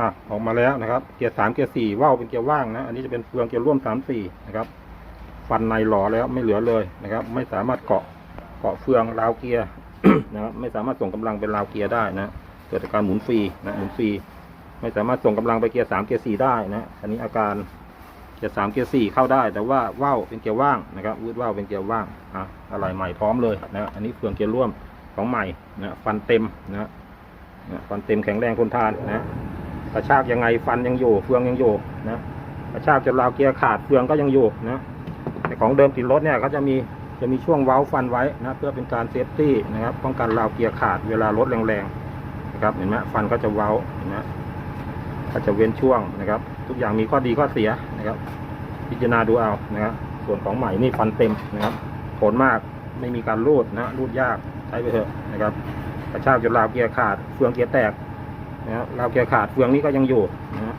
อะออกมาแล้วนะครับ เกียร์สามเกียร์สี่ว่าวเป็นเกียร์ว่างนะ อันนี้จะเป็นเฟืองเกียร์ร่วมสามสี่นะครับ ฟันในหล่อแล้วไม่เหลือเลยนะครับ ไม่สามารถเกาะเกาะเฟืองราวเกียร์นะครับ ไม่สามารถส่งกำลังเป็นราวเกียร์ได้นะ เกิดจากการหมุนฟรีนะ หมุนฟรี ไม่สามารถส่งกำลังไปเกียร์สามเกียร์สี่ได้นะ อันนี้อาการเกียร์สามเกียร์สี่เข้าได้ แต่ว่าว่าวเป็นเกียร์ว่างนะครับวืดว่าวเป็นเกียร์ว่าง อะ อะไรใหม่พร้อมเลยนะ อันนี้เฟืองเกียร์ร่วมของใหม่นะ ฟันเต็มนะนะฟันเต็มแข็งแรงทนทานนะ ระชากยังไงฟันยังอยู่เฟืองยังอยู่นะกระชากจนราวเกียร์ขาดเฟืองก็ยังอยู่นะแต่ของเดิมติดรถเนี่ยเขาจะมีจะมีช่วงเว้าฟันไว้นะเพื่อเป็นการเซฟตี้นะครับป้องกันราวเกียร์ขาดเวลารถแรงๆนะครับเห็นไหมฟันก็จะเว้าเห็นไหมก็จะเว้นช่วงนะครับ ทุกอย่างมีข้อดีข้อเสียนะครับ พิจารณาดูเอานะครับส่วนของใหม่นี่ฟันเต็มนะครับผลมากไม่มีการรูดนะรูดยากใช้ไปเถอะนะครับกระชากจนราวเกียร์ขาดเฟืองเกียร์แตก นะราวเกียร์ขาดเฟืองนี้ก็ยังอยู่นะ